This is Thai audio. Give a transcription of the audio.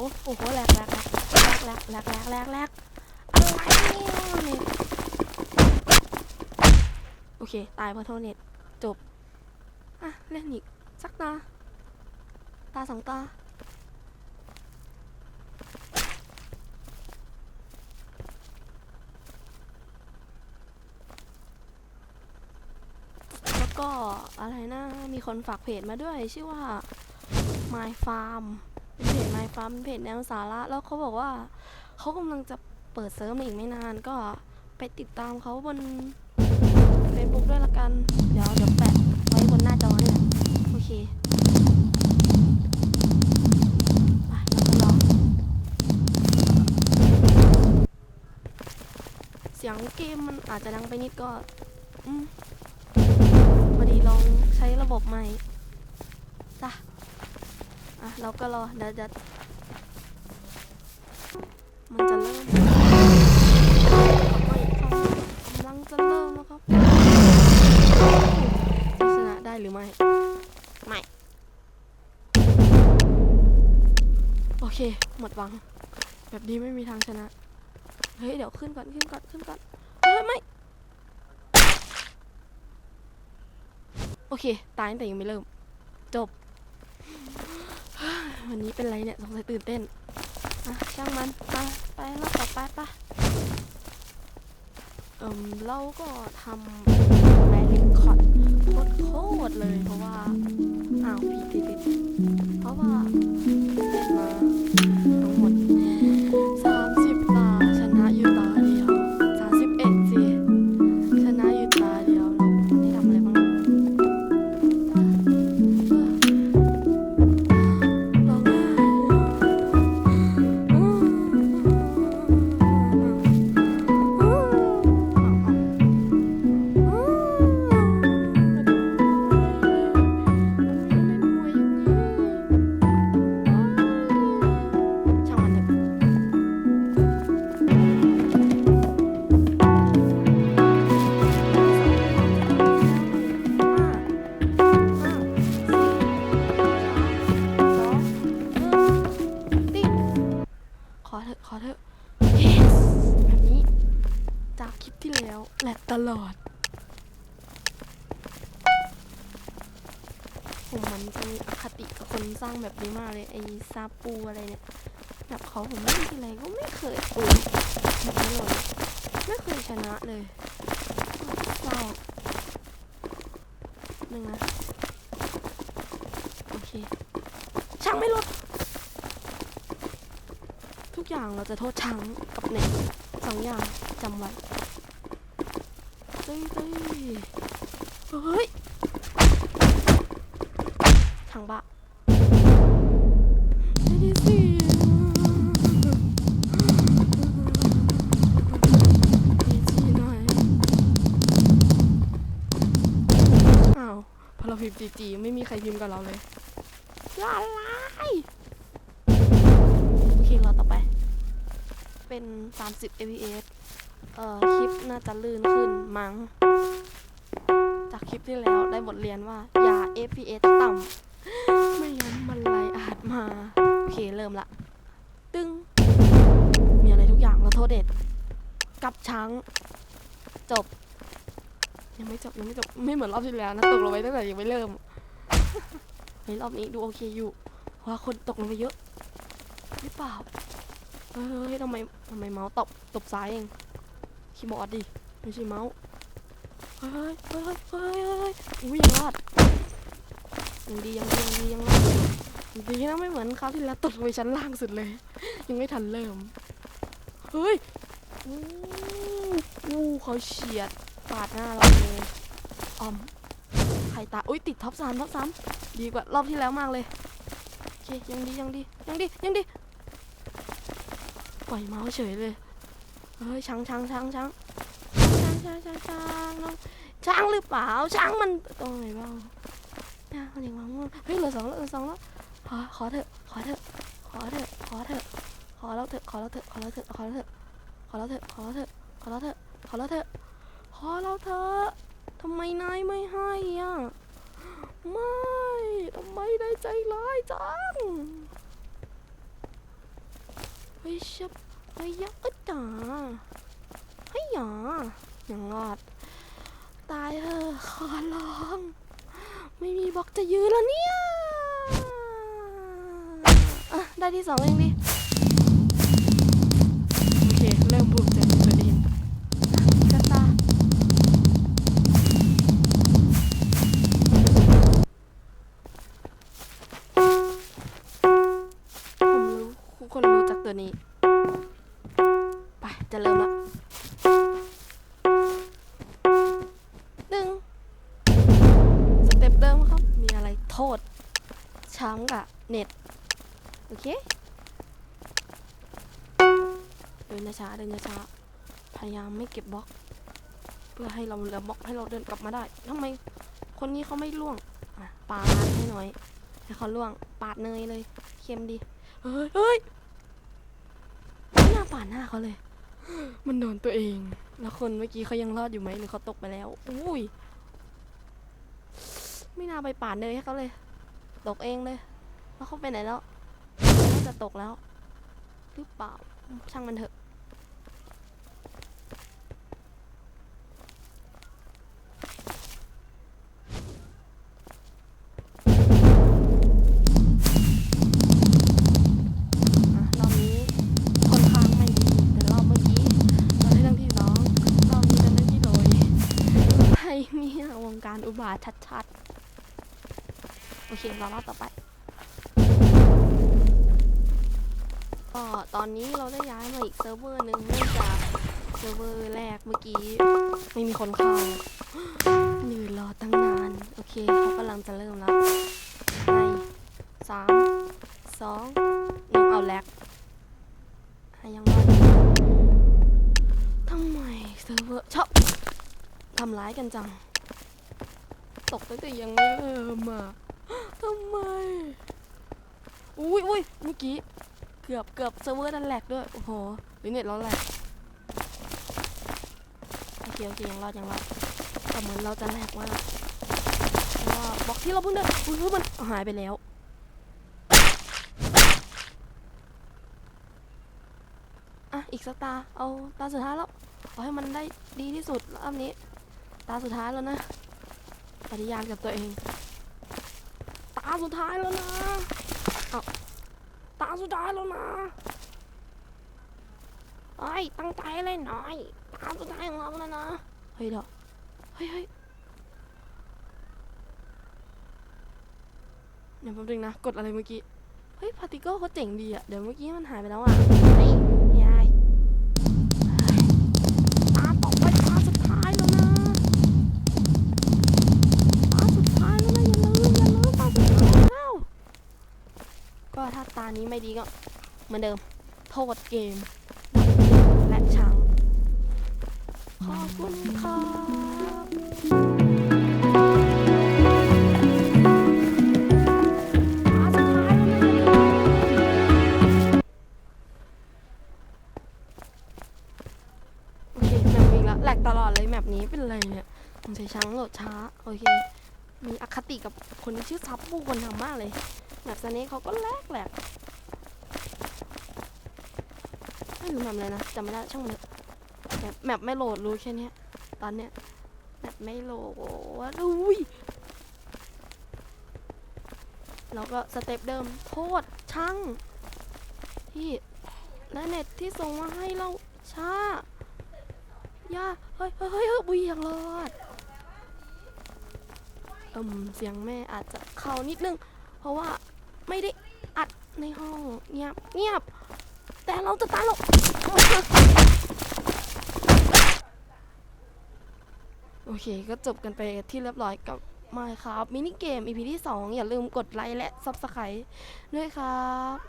โอ้โหแหลกแหลกแหลกแหลกแหลกแหลกแหลกอะไรเนี่ยโอเค ตายเพราะโทเน็ตจบ อะ เล่นอีก สักตา ตาสองตา แล้วก็อะไรนะ มีคนฝากเพจมาด้วย ชื่อว่า My Farm เป็นเพจ My Farm เป็นเพจแนวสาระ แล้วเขาบอกว่าเขากำลังจะเปิดเซิร์ฟในอีกไม่นานก็ไปติดตามเขาบน Facebook ด้วยละกัน เดี๋ยวเดี๋ยวแปะไว้บนหน้าจอเนี่ยโอเคไปเราไปรอเสียงเกมมันอาจจะดังไปนิดก็อืมพอดีลองใช้ระบบใหม่ เราก็รอเดี๋ยวจะมันจะเริ่มไม่กำลังจะเริ่มแล้วครับจะชนะได้หรือไม่ ไม่ โอเค หมดหวัง แบบนี้ไม่มีทางชนะ เฮ้ย เดี๋ยวขึ้นก่อน ขึ้นก่อน ขึ้นก่อน เฮ้ย ไม่ โอเค ตายแต่ยังไม่เริ่ม จบ วันนี้เป็นไรเนี่ยสงสัยตื่นเต้นอะช่างมันไปไปรอบต่อไปปะเอิ่มเราก็ทำแบลิคอดโคตรเลยเพราะว่าอ้าวผิดผิดผิดเพราะว่า ลอดผมมันจะมีอคติกับคนสร้างแบบนี้มากเลยไอ้ซาปูอะไรเนี่ยแบบเขาผมเล่ทีไรก็ไม่เคยอุ้ยไม่เลยไม่เคยชนะเลยเศร้าหนึ่งนะโอเคช่างไม่ลดทุกอย่างเราจะโทษช้างกับเน็ตสองอย่างจำไว้ ต้ยเต้ยเฮ้ยทางบะไม่ได้สิดีจีหน่อยอ้าวพอเราพิมพ์จีจีไม่มีใครพิมพ์กับเราเลยอะไรโอเครอต่อไป เป็น 30 fps เอ่อคลิปน่าจะลื่นขึ้นมั้ง จากคลิปที่แล้วได้บทเรียนว่า อย่า fps ต่ำไม่งั้นมันไลอาจมา โอเค เริ่มละ ตึ้ง มีอะไรทุกอย่างเราโทษเด็ด กับช้าง จบ ยังไม่จบ ยังไม่จบ ไม่เหมือนรอบที่แล้วนะ ตกลงไปตั้งแต่ยังไม่เริ่มเฮ้ยรอบนี้ดูโอเคอยู่เพราะว่าคนตกลงไปเยอะหรือเปล่าเฮ้ยเฮ้ยทำไมทำไมเมาส์ตบตบซ้ายเอง คีย์บอร์ดดิ ไม่ใช่เมาส์ เฮ้ยเฮ้ยเฮ้ยเฮ้ยอุ้ยยังรอดยังดียังดียังดียังรอดดีนะไม่เหมือนคราวที่แล้วตกไปชั้นล่างสุดเลย ยังไม่ทันเริ่ม เฮ้ยอู้อู้เขาเฉียดปาดหน้าเราเลยออมใครตาอุ้ยติดท็อปสามท็อปสามดีกว่ารอบที่แล้วมากเลยโอเคยังดียังดียังดียังดีปล่อยเมาส์เฉยเลย เฮ้ยช้างช้างช้างช้างช้างช้างช้างช้างน้องช้างหรือเปล่าช้างมันตรงไหนบ้างนี่ยมันยังมางเฮ้ยเหลือสองแล้วเหลือสองแล้วขอขอเถอะขอเถอะขอเถอะขอเถอะขอแล้วเถอะขอแล้วเถอะขอแล้วเถอะขอแล้วเถอะขอแล้วเถอะขอแล้วเถอะขอแล้วเถอะขอแล้วเถอะขอแล้วเถอะทำไมนายไม่ให้อะไม่ทำไมนายใจร้ายจังเฮ้ยชับ เฮ้ยยะอึดจ๋าเฮ้ยหยาอย่างงอด ตายเถอะขอร้อง ไม่มีบล็อกจะยืนแล้วเนี่ยอะได้ที่สองเองดิโอเค เริ่มบุกจากตัวเองกระตาผมรู้ทุกคนรู้จักตัวนี้ จะเริ่มละหนึ่งสเต็ปเดิมครับ มีอะไรโทษ ช้ำกับเน็ต โอเค เดินช้าเดินช้าพยายามไม่เก็บบล็อก เพื่อให้เราเหลือบล็อกให้เราเดินกลับมาได้ทำไมคนนี้เขาไม่ล่วงปาดให้หน่อย ให้เขาล่วง ปาดเนยเลย เค็มดี เฮ้ยเฮ้ยไม่น่าปาดหน้าเขาเลย มันโดนตัวเอง แล้วคนเมื่อกี้เขายังรอดอยู่ไหมหรือเขาตกไปแล้ว อุ้ย ไม่น่าไปปาดเนยให้เขาเลย ตกเองเลย แล้วเขาไปไหนแล้ว จะตกแล้ว หรือเปล่า ช่างมันเถอะ อุบาทชัดๆ โอเคเรารอบต่อไปก็ตอนนี้เราได้ย้ายมาอีกเซิร์ฟเวอร์หนึ่งเนื่องจากเซิร์ฟเวอร์แรกเมื่อกี้ ไม่มีคนเข้ายืนรอตั้งนาน โอเคเขากำลังจะเริ่มแล้ว ในสามสองหนึ่งเอาแลกหายังรอดทำไมเซิร์ฟเวอร์ชอบทำร้ายกันจัง ตกตั้งแต่ยังเริ่มอะทำไม อุ้ยอุ้ยเมื่อกี้ เกือบเกือบเซิร์ฟเวอร์ดันแหลกด้วย โอ้โหหรือเน็ตเราแหลกโอเคโอเคยังรอดยังรอดแต่เหมือนเราจะแหลกมากเพราะว่าบล็อกที่เราเพิ่งเดินอุ้ยเฮ้ยมันหายไปแล้วอะอีกสักตา เอาตาสุดท้ายแล้ว เอาให้มันได้ดีที่สุดรอบนี้ ตาสุดท้ายแล้วนะ ปฏิญาณกับตัวเอง ตาสุดท้ายแล้วนะเอาตาสุดท้ายแล้วนะเอ้ยตั้งใจเล่นหน่อยตาสุดท้ายของเราแล้วนะเฮ้ยเดี๋ยวเฮ้ยเฮ้ยเดี๋ยวแป๊บนึงนะ กดอะไรเมื่อกี้ เฮ้ยพาร์ติเคิลเขาเจ๋งดีอะเดี๋ยวเมื่อกี้มันหายไปแล้วอะ ก็ถ้าตานี้ไม่ดีก็เหมือนเดิม โทษเกม และช้าง ขอบคุณครับตาสุดท้ายแล้วนะโอเคแมปนี้ละแหลกตลอดเลยแมปนี้เป็นไรเนี่ยผมใช้ช้างโหลดช้า โอเค มีอคติกับคนที่ชื่อซับบูคนทำมากเลย แมปสเนคเขาก็แลกแหลกไม่รู้แมปเลยนะจำไม่ได้ช่างมันแมปแมปไม่โหลดรู้แค่นี้ตอนเนี้ยแมปไม่โหลดอุ้ยแล้วก็สเต็ปเดิมโทษช่างที่และเน็ตที่ส่งมาให้เราช้าย่าเฮ้ยเฮ้ยเฮ้ยเฮ้ยบุยยังรอดเอืมเสียงแม่อาจจะเข้านิดนึง เพราะว่าไม่ได้อัดในห้องเงียบเงียบ แต่เราจะตายหรอกโอเค ก็จบกันไปที่เรียบร้อยกับมาครับมินิเกม EP ที่ 2 อย่าลืมกดไลค์และ Subscribe ด้วยครับ